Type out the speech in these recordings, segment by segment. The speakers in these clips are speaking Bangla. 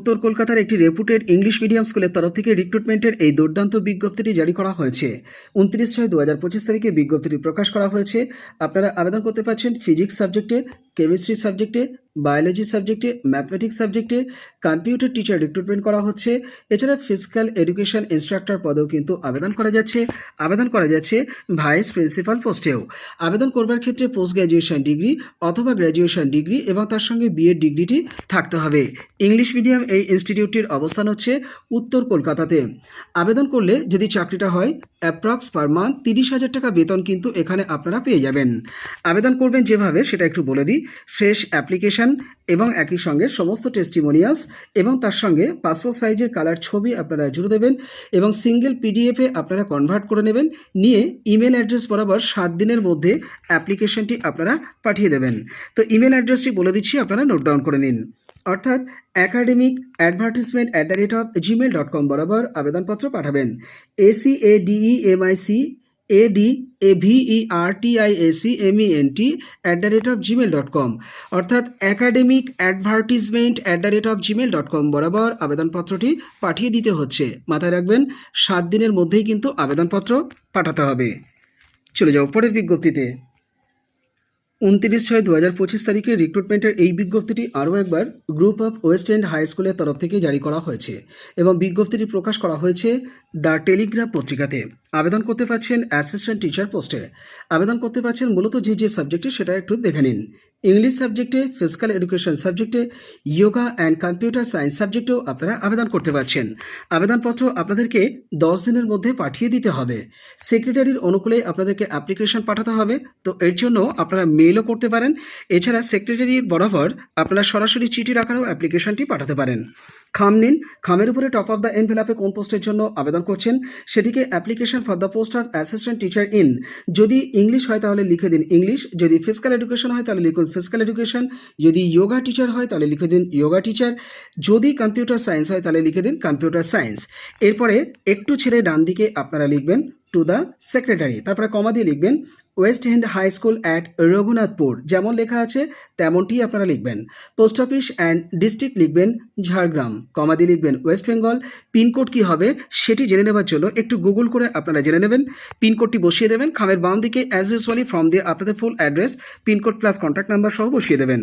উত্তর কলকাতার একটি রেপুটেড ইংলিশ মিডিয়াম স্কুলের তরফ থেকে রিক্রুটমেন্টের এই দুর্দান্ত বিজ্ঞপ্তিটি জারি করা হয়েছে। উনত্রিশ ছয় দু হাজার পঁচিশ তারিখে বিজ্ঞপ্তিটি প্রকাশ করা হয়েছে। আপনারা আবেদন করতে পারছেন ফিজিক্স সাবজেক্টে কেমিস্ট্রি সাবজেক্টে বায়োলজি সাবজেক্টে ম্যাথমেটিক্স সাবজেক্টে কম্পিউটার টিচার রিক্রুটমেন্ট করা হচ্ছে। এছাড়া ফিজিক্যাল এডুকেশন ইনস্ট্রাক্টর পদেও কিন্তু আবেদন করা যাচ্ছে। আবেদন করা যাচ্ছে ভাইস প্রিন্সিপাল পোস্টেও আবেদন করবার ক্ষেত্রে পোস্ট গ্র্যাজুয়েশন ডিগ্রি অথবা গ্র্যাজুয়েশন ডিগ্রি এবং তার সঙ্গে বিএড ডিগ্রিটি থাকতে হবে। ইংলিশ মিডিয়াম এই ইনস্টিটিউটটির অবস্থান হচ্ছে উত্তর কলকাতাতে। আবেদন করলে যদি চাকরিটা হয় অ্যাপ্রক্স পার মান্থ তিরিশ হাজার টাকা বেতন কিন্তু এখানে আপনারা পেয়ে যাবেন। আবেদন করবেন যেভাবে, সেটা একটু বলে দিই। ফ্রেশ অ্যাপ্লিকেশন এবং একই সঙ্গে সমস্ত টেস্টিমোনিয়াস এবং তার সঙ্গে পাসপোর্ট সাইজের কালার ছবি আপনারা জুড়ে দেবেন এবং সিঙ্গেল পিডিএফে আপনারা কনভার্ট করে নেবেন। নিয়ে ইমেল অ্যাড্রেস বরাবর সাত দিনের মধ্যে অ্যাপ্লিকেশনটি আপনারা পাঠিয়ে দেবেন। তো ইমেল অ্যাড্রেসটি বলে দিচ্ছি, আপনারা নোট ডাউন করে নিন। অর্থাৎ academic advertisement at the rate of Gmail dot com বরাবর আবেদনপত্র পাঠাবেন। A C A D E M I C A D A V E R T I A C M E N T at the rate of Gmail dot com অর্থাৎ academic advertisement at the rate of Gmail dot com বরাবর আবেদনপত্রটি পাঠিয়ে দিতে হচ্ছে। মাথায় রাখবেন, সাত দিনের মধ্যেই কিন্তু আবেদনপত্র পাঠাতে হবে। চলে যাও পরের বিজ্ঞপ্তিতে। উনত্রিশ ছয় দু হাজার পঁচিশ তারিখে রিক্রুটমেন্টের এই বিজ্ঞপ্তিটি আরও একবার group of west end high স্কুলের তরফ থেকে জারি করা হয়েছে এবং বিজ্ঞপ্তিটি প্রকাশ করা হয়েছে দ্য টেলিগ্রাফ পত্রিকাতে। আবেদন করতে পারছেন অ্যাসিস্ট্যান্ট টিচার পোস্টে আবেদন করতে পারছেন মূলত যে যে সাবজেক্টে সেটা একটু দেখে নিন। ইংলিশ সাবজেক্টে ফিজিক্যাল এডুকেশন সাবজেক্টে যোগা অ্যান্ড কম্পিউটার সায়েন্স সাবজেক্টেও আপনারা আবেদন করতে পারছেন। আবেদনপত্র আপনাদেরকে দশ দিনের মধ্যে পাঠিয়ে দিতে হবে। সেক্রেটারির অনুকূলে আপনাদেরকে অ্যাপ্লিকেশন পাঠাতে হবে। তো এর জন্য আপনারা মেলও করতে পারেন। এছাড়া সেক্রেটারি বরাবর আপনারা সরাসরি চিঠির আকারেও অ্যাপ্লিকেশনটি পাঠাতে পারেন। খাম নিন। খামের উপরে টপ অফ দ্য এনভেলাপে কোন পোস্টের জন্য আবেদন করছেন, সেটিকে application for the post of assistant teacher in যদি ইংলিশ হয় তাহলে লিখে দিন ইংলিশ যদি ফিজিক্যাল এডুকেশন হয় তাহলে লিখুন ফিজিক্যাল এডুকেশন যদি যোগা টিচার হয় তাহলে লিখে দিন যোগা টিচার যদি কম্পিউটার সায়েন্স হয় তাহলে লিখে দিন কম্পিউটার সায়েন্স এরপরে একটু ছেড়ে ডান দিকে আপনারা লিখবেন টু দ্য সেক্রেটারি তারপরে কমা দিয়ে লিখবেন west end high school at Raghunathpur যেমন লেখা আছে, তেমনটি আপনারা লিখবেন। পোস্ট অফিস অ্যান্ড ডিস্ট্রিক্ট লিখবেন ঝাড়গ্রাম। কমা দিয়ে লিখবেন ওয়েস্ট বেঙ্গল পিনকোড কী হবে, সেটি জেনে নেওয়ার জন্য একটু গুগল করে আপনারা জেনে নেবেন। পিনকোডটি বসিয়ে দেবেন। খামের বাম দিকে অ্যাজ ইউজুয়ালি ফর্ম দিয়ে আপনাদের full address pin code plus contact number সহ বসিয়ে দেবেন।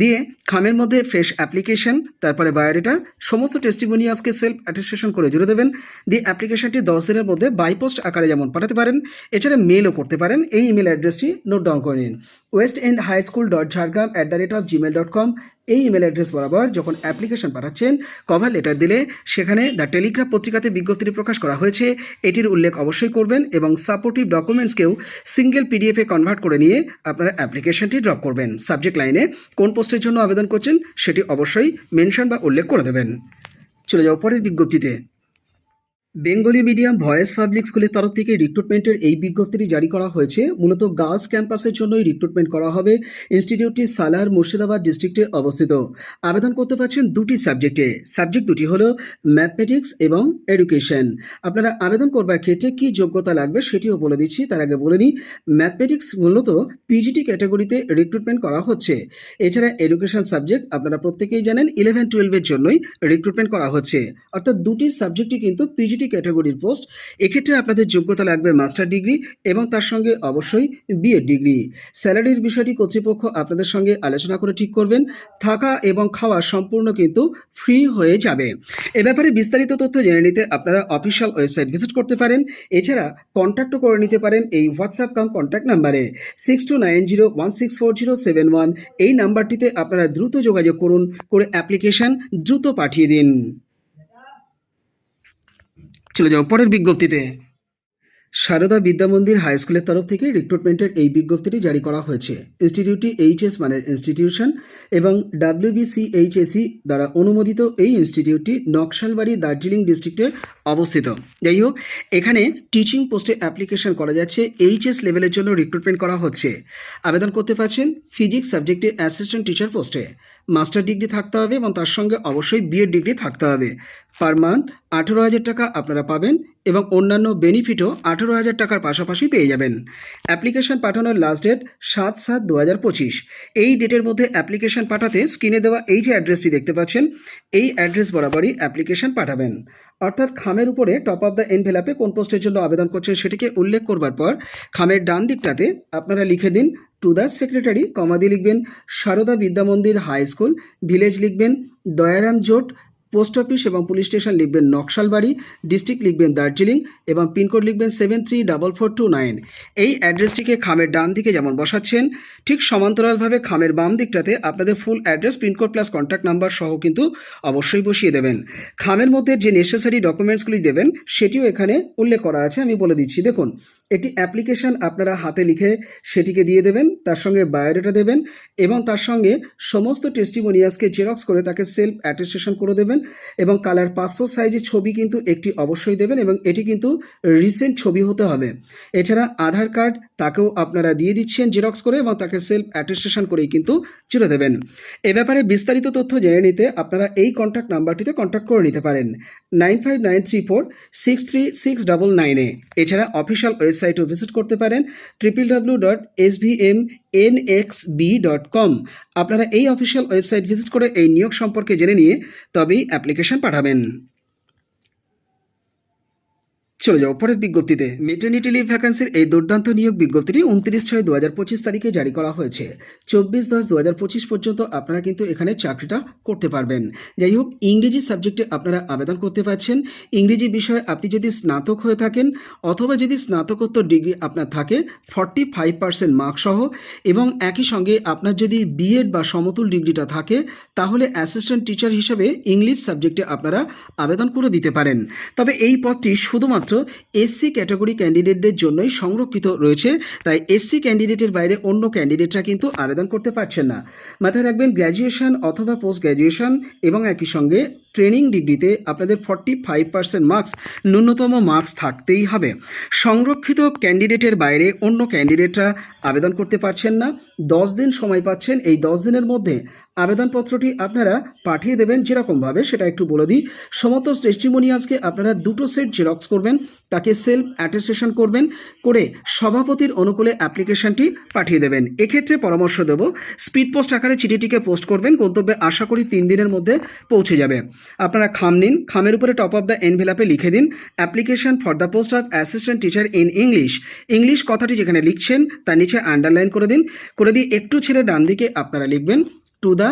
দিয়ে খামের মধ্যে ফ্রেশ অ্যাপ্লিকেশন তারপরে বায়োডেটা, সমস্ত টেস্টিমোনিয়াসকে সেলফ অ্যাটেস্টেশন করে জুড়ে দেবেন। দিয়ে অ্যাপ্লিকেশনটি দশ দিনের মধ্যে বাইপোস্ট আকারে যেমন পাঠাতে পারেন, এছাড়া মেলও করতে পারেন। এই ইমেল অ্যাড্রেসটি নোট ডাউন করে নিন। West end high school dot Jhargram at the rate of Gmail dot com এই ইমেল অ্যাড্রেস বরাবর যখন অ্যাপ্লিকেশন পাঠাচ্ছেন কভার লেটার দিলে সেখানে দ্য টেলিগ্রাফ পত্রিকাতে বিজ্ঞপ্তিটি প্রকাশ করা হয়েছে। এটির উল্লেখ অবশ্যই করবেন এবং সাপোর্টিভ ডকুমেন্টসকেও সিঙ্গেল পিডিএফে কনভার্ট করে নিয়ে আপনারা অ্যাপ্লিকেশনটি ড্রপ করবেন। সাবজেক্ট লাইনে কোন পোস্টের জন্য আবেদন করছেন সেটি অবশ্যই মেনশন বা উল্লেখ করে দেবেন। চলে যাও পরের বিজ্ঞপ্তিতে। বেঙ্গলি মিডিয়াম ভয়েস পাবলিক স্কুলের তরফ থেকে রিক্রুটমেন্টের এই বিজ্ঞপ্তিটি জারি করা হয়েছে। মূলত গার্লস ক্যাম্পাসের জন্যই রিক্রুটমেন্ট করা হবে। ইনস্টিটিউটটি সালার মুর্শিদাবাদ ডিস্ট্রিক্টে অবস্থিত। আবেদন করতে পারছেন দুটি সাবজেক্টে সাবজেক্ট দুটি হলো ম্যাথমেটিক্স এবং এডুকেশন আপনারা আবেদন করবার ক্ষেত্রে কি যোগ্যতা লাগবে সেটিও বলে দিচ্ছি, তার আগে বলে নিই ম্যাথমেটিক্স মূলত পিজিটি ক্যাটাগরিতে রিক্রুটমেন্ট করা হচ্ছে। এছাড়া এডুকেশন সাবজেক্ট আপনারা প্রত্যেকেই জানেন ইলেভেন টুয়েলভের জন্যই রিক্রুটমেন্ট করা হচ্ছে। অর্থাৎ দুটি সাবজেক্টই কিন্তু পিজিটি ক্যাটাগরির পোস্ট এক্ষেত্রে আপনাদের যোগ্যতা লাগবে মাস্টার ডিগ্রি এবং তার সঙ্গে অবশ্যই বিএড ডিগ্রি স্যালারির বিষয়টি কর্তৃপক্ষ আপনাদের সঙ্গে আলোচনা করে ঠিক করবেন। থাকা এবং খাওয়া সম্পূর্ণ কিন্তু ফ্রি হয়ে যাবে। এ ব্যাপারে বিস্তারিত তথ্য জেনে নিতে আপনারা অফিসিয়াল ওয়েবসাইট ভিজিট করতে পারেন। এছাড়া কন্ট্যাক্টও করে নিতে পারেন এই হোয়াটসঅ্যাপ কাম কন্ট্যাক্ট নাম্বারে six two nine zero one six four zero seven one এই নাম্বারটিতে আপনারা দ্রুত যোগাযোগ করুন, করে অ্যাপ্লিকেশন দ্রুত পাঠিয়ে দিন। চলে যাও পরের বিজ্ঞপ্তিতে। সারদা বিদ্যামন্দির হাই স্কুলের তরফ থেকে রিক্রুটমেন্টের এই বিজ্ঞপ্তিটি জারি করা হয়েছে। ইনস্টিটিউটটি এইচএস মানের ইনস্টিটিউশন এবং ডাব্লিউবিসিএইচএসি দ্বারা অনুমোদিত এই ইনস্টিটিউটটি নকশালবাড়ি দার্জিলিং ডিস্ট্রিক্টে অবস্থিত। যাই হোক, এখানে টিচিং পোস্টে অ্যাপ্লিকেশন করা যাচ্ছে। এইচএস লেভেলের জন্য রিক্রুটমেন্ট করা হচ্ছে। আবেদন করতে পারছেন ফিজিক্স সাবজেক্টে অ্যাসিস্ট্যান্ট টিচার পোস্টে মাস্টার ডিগ্রি থাকতে হবে এবং তার সঙ্গে অবশ্যই বিএড ডিগ্রি থাকতে হবে। পার মান্থ আঠেরো হাজার টাকা আপনারা পাবেন এবং অন্যান্য বেনিফিটও আঠেরো হাজার টাকার পাশাপাশি পেয়ে যাবেন। অ্যাপ্লিকেশন পাঠানোর লাস্ট ডেট সাত সাত দু হাজার পঁচিশ। এই ডেটের মধ্যে অ্যাপ্লিকেশন পাঠাতে স্ক্রিনে দেওয়া এই যে অ্যাড্রেসটি দেখতে পাচ্ছেন, এই অ্যাড্রেস বরাবরই অ্যাপ্লিকেশন পাঠাবেন। অর্থাৎ খামের উপরে টপ অফ দ্য এনভেলাপে কোন পোস্টের জন্য আবেদন করছেন সেটিকে উল্লেখ করবার পর, খামের ডান দিকটাতে আপনারা লিখে দিন টু দ্য সেক্রেটারি কমাদি লিখবেন Sarada Vidyamandir high school village লিখবেন দয়ারাম জোট পোস্ট অফিস এবং পুলিশ স্টেশন লিখবেন নকশালবাড়ি, ডিস্ট্রিক্ট লিখবেন দার্জিলিং এবং পিনকোড লিখবেন seven three double four two nine এই অ্যাড্রেসটিকে খামের ডান দিকে যেমন বসাচ্ছেন, ঠিক সমান্তরালভাবে খামের বাম দিকটাতে আপনাদের full address pin code plus contact number সহ কিন্তু অবশ্যই বসিয়ে দেবেন। খামের মধ্যে যে নেসেসারি ডকুমেন্টসগুলি দেবেন, সেটিও এখানে উল্লেখ করা আছে, আমি বলে দিচ্ছি। দেখুন, একটি অ্যাপ্লিকেশন আপনারা হাতে লিখে সেটিকে দিয়ে দেবেন, তার সঙ্গে বায়োডাটা দেবেন এবং তার সঙ্গে সমস্ত টেস্টিমোনিয়াসকে জেরক্স করে তাকে সেলফ অ্যাটেস্টেশন করে দেবেন। এবং কালার পাসপোর্ট সাইজের ছবি কিন্তু একটি অবশ্যই দেবেন এবং এটি কিন্তু রিসেন্ট ছবি হতে হবে। এছাড়া আধার কার্ড তাকেও আপনারা দিয়ে দিচ্ছেন জেরক্স করে এবং তাকে সেলফ অ্যাটেস্টেশন করেই কিন্তু জুড়ে দেবেন। এ ব্যাপারে বিস্তারিত তথ্য জেনে নিতে আপনারা এই কন্ট্যাক্ট নাম্বারটিতে কন্ট্যাক্ট করে নিতে পারেন। Nine five nine three four six three six double নাইনে এছাড়া অফিসিয়াল ওয়েবসাইটও ভিজিট করতে পারেন triple W dot S V M N X B dot com আপনারা এই অফিসিয়াল ওয়েবসাইট ভিজিট করে এই নিয়োগ সম্পর্কে জেনে নিয়ে তবেই অ্যাপ্লিকেশন পাঠাবেন। চলে যাও, পরের বিজ্ঞপ্তিতে। মেটার্নিটি লিভ ভ্যাকান্সির এই দুর্দান্ত নিয়োগ বিজ্ঞপ্তিটি উনত্রিশ ছয় দু হাজার পঁচিশ তারিখে জারি করা হয়েছে। চব্বিশ দশ দু হাজার পঁচিশ পর্যন্ত আপনারা কিন্তু এখানে চাকরিটা করতে পারবেন। যাই হোক, ইংরেজি সাবজেক্টে আপনারা আবেদন করতে পারছেন। ইংরেজি বিষয়ে আপনি যদি স্নাতক হয়ে থাকেন অথবা যদি স্নাতকোত্তর ডিগ্রি আপনার থাকে ফর্টি ফাইভ পার্সেন্ট মার্ক সহ এবং একই সঙ্গে আপনার যদি বিএড বা সমতুল ডিগ্রিটা থাকে, তাহলে অ্যাসিস্ট্যান্ট টিচার হিসেবে ইংলিশ সাবজেক্টে আপনারা আবেদন করে দিতে পারেন। তবে এই পদটি শুধুমাত্র এসসি ক্যাটাগরি ক্যান্ডিডেটদের জন্যই সংরক্ষিত রয়েছে, তাই এসসি ক্যান্ডিডেটের বাইরে অন্য ক্যান্ডিডেটরা কিন্তু আবেদন করতে পারছেন না। মাথায় রাখবেন গ্র্যাজুয়েশন অথবা পোস্ট গ্র্যাজুয়েশন এবং একই সঙ্গে ট্রেনিং ডিগ্রিতে আপনাদের ফর্টি ফাইভ পার্সেন্ট মার্কস ন্যূনতম মার্কস থাকতেই হবে। সংরক্ষিত ক্যান্ডিডেটের বাইরে অন্য ক্যান্ডিডেটরা আবেদন করতে পারছেন না। দশ দিন সময় পাচ্ছেন। এই দশ দিনের মধ্যে আবেদনপত্রটি আপনারা পাঠিয়ে দেবেন যেরকমভাবে, সেটা একটু বলে দিই। সমস্ত টেস্টিমোনিয়ালসকে আপনারা দুটো সেট জেরক্স করবেন। তাকে সেলফ অ্যাটেস্টেশন করবেন করে সভাপতির অনুকূলে অ্যাপ্লিকেশনটি পাঠিয়ে দেবেন। এক্ষেত্রে পরামর্শ দেব, স্পিড পোস্ট আকারে চিঠিটিকে পোস্ট করবেন, গন্তব্যে আশা করি তিন দিনের মধ্যে পৌঁছে যাবে। আপনারা খাম নিন, খামের উপরে টপ অফ দ্য এনভেলাপে লিখে দিন, application for the post of assistant teacher in English. English কথাটি যেখানে লিখছেন, তার নিচে আন্ডারলাইন করে দিন। করে দিয়ে একটু ছেড়ে ডান দিকে আপনারা লিখবেন, টু দ্য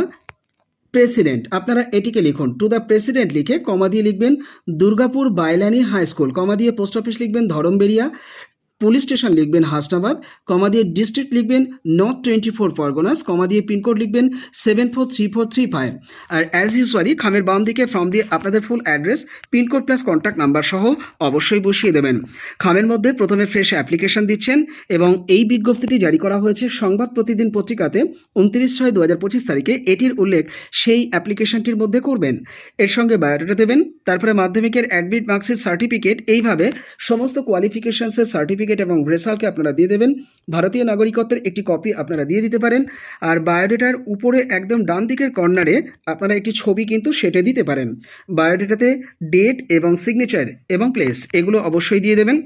প্রেসিডেন্ট। আপনারা এটিকে লিখুন। টু দ্য প্রেসিডেন্ট লিখে কমা দিয়ে লিখবেন, Durgapur Bailani high school. Comma দিয়ে পোস্ট অফিস লিখবেন ধরমবেরিয়া পুলিশ স্টেশন লিখবেন হাসনাবাদ, কমা দিয়ে ডিস্ট্রিক্ট লিখবেন north twenty four Parganas, comma দিয়ে পিনকোড লিখবেন seven four three four three five. আর অ্যাজ ইউজুয়ালি খামের বাম দিকে ফর্ম দিয়ে আপনাদের full address pin code plus contact number সহ অবশ্যই বসিয়ে দেবেন। খামের মধ্যে প্রথমে ফ্রেশ অ্যাপ্লিকেশন দিচ্ছেন এবং এই বিজ্ঞপ্তিটি জারি করা হয়েছে সংবাদ প্রতিদিন পত্রিকাতে উনত্রিশ ছয় দু হাজার পঁচিশ তারিখে। এটির উল্লেখ সেই অ্যাপ্লিকেশনটির মধ্যে করবেন। এর সঙ্গে বায়োডাটা দেবেন, তারপরে মাধ্যমিকের অ্যাডমিট মার্কসের সার্টিফিকেট এইভাবে সমস্ত কোয়ালিফিকেশনসের সার্টিফিকেট এবং রেসালকে আপনারা দিয়ে দেবেন। ভারতীয় নাগরিকত্বের একটি কপি আপনারা দিয়ে দিতে পারেন। আর বায়োডেটার উপরে একদম ডান দিকের কর্নারে আপনারা একটি ছবি কিন্তু সেটে দিতে পারেন। বায়োডেটাতে ডেট এবং সিগনেচার এবং প্লেস এগুলো অবশ্যই দিয়ে দেবেন।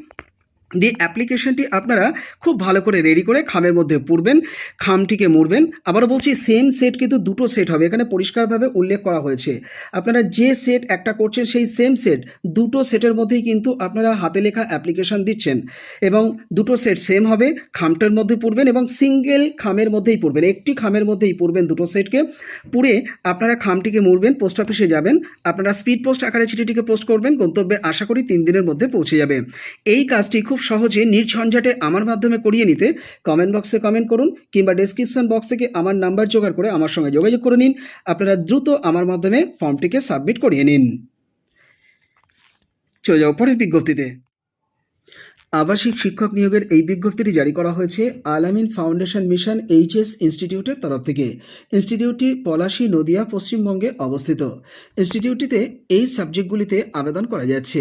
দিয়ে অ্যাপ্লিকেশনটি আপনারা খুব ভালো করে রেডি করে খামের মধ্যে পুরবেন খামটিকে মুড়বেন। আবারও বলছি সেম সেট কিন্তু দুটো সেট হবে। এখানে পরিষ্কারভাবে উল্লেখ করা হয়েছে। আপনারা যে সেট একটা করছেন, সেই সেম সেট দুটো সেটের মধ্যেই কিন্তু আপনারা হাতে লেখা অ্যাপ্লিকেশন দিচ্ছেন এবং দুটো সেট সেম হবে, খামটার মধ্যে পড়বেন এবং সিঙ্গেল খামের মধ্যেই পড়বেন। একটি খামের মধ্যেই পড়বেন দুটো সেটকে পুড়ে আপনারা খামটিকে মুড়বেন পোস্ট অফিসে যাবেন। আপনারা স্পিড পোস্ট আকারে চিঠিটিকে পোস্ট করবেন, গন্তব্যে আশা করি তিন দিনের মধ্যে পৌঁছে যাবে। এই কাজটি খুব সহজে নির্ঝঞ্ঝাটে আমার মাধ্যমে করিয়ে নিতে কমেন্ট বক্সে কমেন্ট করুন কিংবা ডেসক্রিপশন বক্স থেকে আমার নাম্বার জোগাড় করে আমার সঙ্গে যোগাযোগ করে নিন। আপনারা দ্রুত আমার মাধ্যমে ফর্মটিকে সাবমিট করিয়ে নিন। চলে যাও পরের বিজ্ঞপ্তিতে। আবাসিক শিক্ষক নিয়োগের এই বিজ্ঞপ্তিটি জারি করা হয়েছে আলামিন ফাউন্ডেশন মিশন এইচএস ইনস্টিটিউটের তরফ থেকে। ইনস্টিটিউটটি পলাশী, নদিয়া, পশ্চিমবঙ্গে অবস্থিত। ইনস্টিটিউটটিতে এই সাবজেক্টগুলিতে আবেদন করা যাচ্ছে।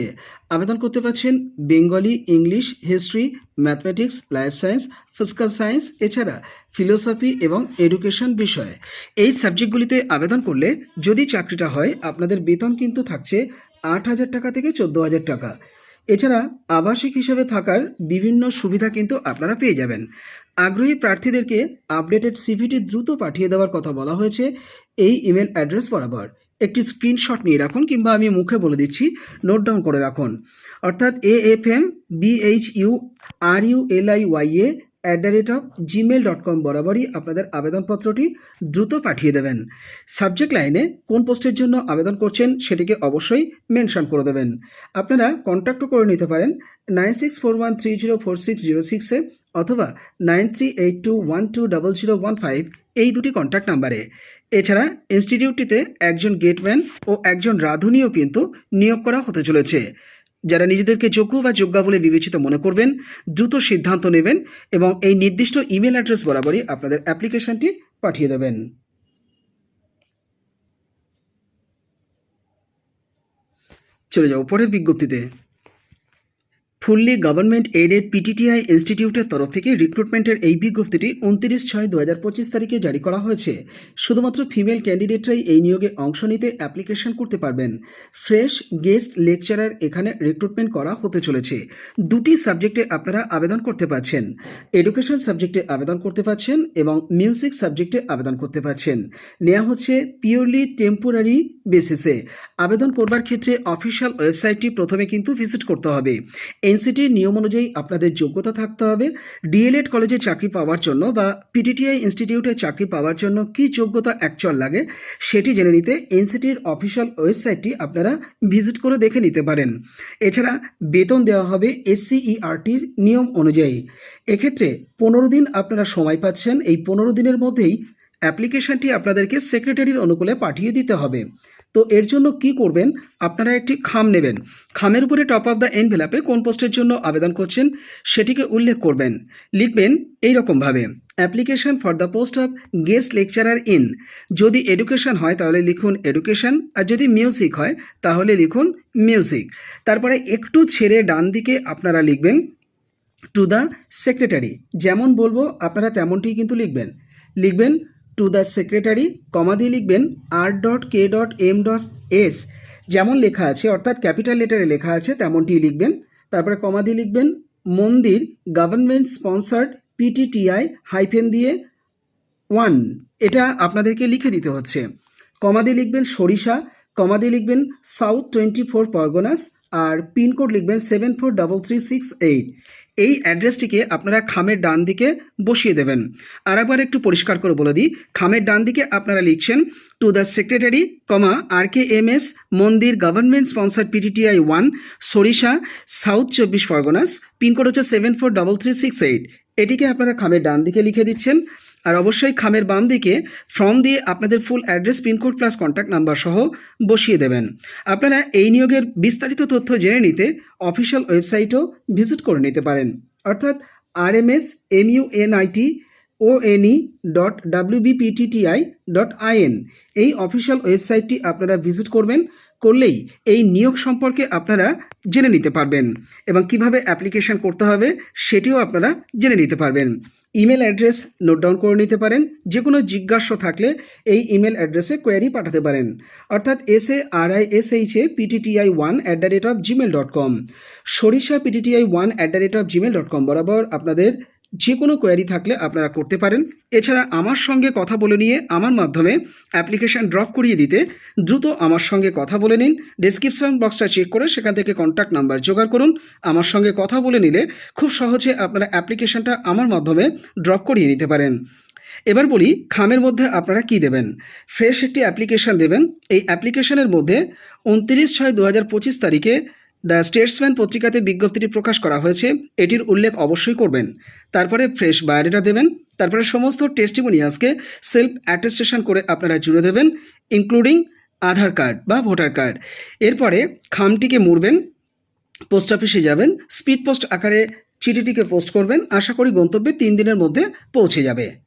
আবেদন করতে পারছেন Bengali, English, history, mathematics, life science, physical science, এছাড়া ফিলোসফি এবং এডুকেশন বিষয়। এই সাবজেক্টগুলিতে আবেদন করলে যদি চাকরিটা হয়, আপনাদের বেতন কিন্তু থাকছে আট হাজার টাকা থেকে চোদ্দ হাজার টাকা। এছাড়া আবাসিক হিসেবে থাকার বিভিন্ন সুবিধা কিন্তু আপনারা পেয়ে যাবেন। আগ্রহী প্রার্থীদেরকে আপডেটেড সিভিটি দ্রুত পাঠিয়ে দেওয়ার কথা বলা হয়েছে। এই ইমেল অ্যাড্রেস বরাবর। একটি স্ক্রিনশট নিয়ে রাখুন কিংবা আমি মুখে বলে দিচ্ছি, নোট ডাউন করে রাখুন। অর্থাৎ A F M B H U R U L I Y A at the rate of Gmail dot com বরাবরই আপনাদের আবেদনপত্রটি দ্রুত পাঠিয়ে দেবেন। সাবজেক্ট লাইনে কোন পোস্টের জন্য আবেদন করছেন সেটিকে অবশ্যই মেনশন করে দেবেন। আপনারা কন্ট্যাক্টও করে নিতে পারেন nine six four one three zero four six zero সিক্সে অথবা nine three eight two one two double zero one five এই দুটি কন্ট্যাক্ট নাম্বারে এছাড়া ইনস্টিটিউটটিতে একজন গেটম্যান ও একজন রাঁধুনিও কিন্তু নিয়োগ করা হতে চলেছে। যারা নিজেদেরকে যোগ্য বা যোগ্যা বলে বিবেচিত মনে করবেন, দ্রুত সিদ্ধান্ত নেবেন এবং এই নির্দিষ্ট ইমেল অ্যাড্রেস বরাবরই আপনাদের অ্যাপ্লিকেশনটি পাঠিয়ে দেবেন। চলে যাও, পরের বিজ্ঞপ্তিতে। ফুললি গভর্নমেন্ট এডেড পিটিটিআই ইনস্টিটিউটের তরফ থেকে রিক্রুটমেন্টের এই বিজ্ঞপ্তিটি উনত্রিশ ছয় দু হাজার পঁচিশ তারিখে জারি করা হয়েছে। শুধুমাত্র ফিমেল ক্যান্ডিডেটরাই এই নিয়োগে অংশ নিতে অ্যাপ্লিকেশন করতে পারবেন। ফ্রেশ গেস্ট লেকচারার এখানে রিক্রুটমেন্ট করা হতে চলেছে। দুটি সাবজেক্টে আপনারা আবেদন করতে পারছেন। এডুকেশন সাবজেক্টে আবেদন করতে পারছেন এবং মিউজিক সাবজেক্টে আবেদন করতে পারছেন। নেওয়া হচ্ছে পিওরলি টেম্পোরারি বেসিসে। আবেদন করবার ক্ষেত্রে অফিসিয়াল ওয়েবসাইটটি প্রথমে কিন্তু ভিজিট করতে হবে। এনসিটির নিয়ম অনুযায়ী আপনাদের যোগ্যতা থাকতে হবে। ডিএলএড কলেজে চাকরি পাওয়ার জন্য বা পিটিটিআই ইনস্টিটিউটে চাকরি পাওয়ার জন্য কি যোগ্যতা অ্যাকচুয়াল লাগে, সেটি জেনে নিতে এনসিটির অফিসিয়াল ওয়েবসাইটটি আপনারা ভিজিট করে দেখে নিতে পারেন। এছাড়া বেতন দেওয়া হবে এসসিইআরটির নিয়ম অনুযায়ী। এক্ষেত্রে পনেরো দিন আপনারা সময় পাচ্ছেন, এই পনেরো দিনের মধ্যেই অ্যাপ্লিকেশনটি আপনাদেরকে সেক্রেটারির অনুকূলে পাঠিয়ে দিতে হবে। তো এর জন্য কি করবেন? আপনারা একটি খাম নেবেন। খামের উপরে টপ অফ দ্য এনভেলাপে কোন পোস্টের জন্য আবেদন করছেন সেটিকে উল্লেখ করবেন। লিখবেন এই রকমভাবে application for the post of guest lecturer in যদি এডুকেশন হয় তাহলে লিখুন এডুকেশন আর যদি মিউজিক হয় তাহলে লিখুন মিউজিক তারপরে একটু ছেড়ে ডান দিকে আপনারা লিখবেন টু দ্য সেক্রেটারি যেমন বলব, আপনারা তেমনটি কিন্তু লিখবেন। লিখবেন টু দ্য সেক্রেটারি কমা দিয়ে লিখবেন R dot K dot M dot S যেমন লেখা আছে, অর্থাৎ ক্যাপিটাল লেটারে লেখা আছে তেমনটি লিখবেন। তারপরে কমা দিয়ে লিখবেন, Mandir government sponsored PTTI hyphen দিয়ে ওয়ান এটা আপনাদেরকে লিখে দিতে হচ্ছে। কমা দিয়ে লিখবেন সরিষা কমা দিয়ে লিখবেন সাউথ টোয়েন্টি ফোর পরগনাস আর পিনকোড লিখবেন seven four double three six eight এই অ্যাড্রেসটিকে আপনারা খামের ডান দিকে বসিয়ে দেবেন। আর একবার একটু পরিষ্কার করে বলে দিই, খামের ডান দিকে আপনারা লিখছেন to the secretary comma R K M S Mandir government sponsor PTTI one Sarisha south চব্বিশ পরগনাস পিনকোড হচ্ছে seven four double three six eight এটিকে আপনারা খামের ডান দিকে লিখে দিচ্ছেন। আর অবশ্যই খামের বাম দিকে ফর্ম দিয়ে আপনাদের full address pin code plus contact number সহ বসিয়ে দেবেন। আপনারা এই নিয়োগের বিস্তারিত তথ্য জেনে নিতে অফিসিয়াল ওয়েবসাইটও ভিজিট করে নিতে পারেন। অর্থাৎ R M S M U N IT O NE dot WBPTTI dot IN এই অফিসিয়াল ওয়েবসাইটটি আপনারা ভিজিট করবেন, করলেই এই নিয়োগ সম্পর্কে আপনারা জেনে নিতে পারবেন এবং কীভাবে অ্যাপ্লিকেশন করতে হবে সেটিও আপনারা জেনে নিতে পারবেন। ইমেল অ্যাড্রেস নোট ডাউন করে নিতে পারেন। যে কোনো জিজ্ঞাস্য থাকলে এই ইমেল অ্যাড্রেসে কোয়ারি পাঠাতে পারেন। অর্থাৎ S A R I S H A PTTI one at the rate of Gmail dot com Sarisha PTTI one at the rate of Gmail dot com বরাবর আপনাদের যে কোনো কোয়ারি থাকলে আপনারা করতে পারেন। এছাড়া আমার সঙ্গে কথা বলে নিয়ে আমার মাধ্যমে অ্যাপ্লিকেশন ড্রপ করিয়ে দিতে দ্রুত আমার সঙ্গে কথা বলে নিন। ডিসক্রিপশন বক্সটা চেক করে সেখান থেকে কন্ট্যাক্ট নাম্বার জোগাড় করুন। আমার সঙ্গে কথা বলে নিলে খুব সহজে আপনারা অ্যাপ্লিকেশনটা আমার মাধ্যমে ড্রপ করিয়ে নিতে পারেন। এবার বলি, খামের মধ্যে আপনারা কি দেবেন? ফ্রেশ একটি অ্যাপ্লিকেশন দেবেন। এই অ্যাপ্লিকেশনের মধ্যে উনত্রিশ ছয় দু তারিখে দ্য স্টেটসম্যান পত্রিকাতে বিজ্ঞপ্তিটি প্রকাশ করা হয়েছে। এটির উল্লেখ অবশ্যই করবেন। তারপরে ফ্রেশ বায়োডেটা দেবেন। তারপরে সমস্ত টেস্টিমোনিয়াসকে সেলফ অ্যাটেস্টেশন করে আপনারা জুড়ে দেবেন, ইনক্লুডিং আধার কার্ড বা ভোটার কার্ড। এরপরে খামটিকে মুড়বেন, পোস্ট অফিসে যাবেন, স্পিড পোস্ট আকারে চিঠিটিকে পোস্ট করবেন। আশা করি গন্তব্যে তিন দিনের মধ্যে পৌঁছে যাবে।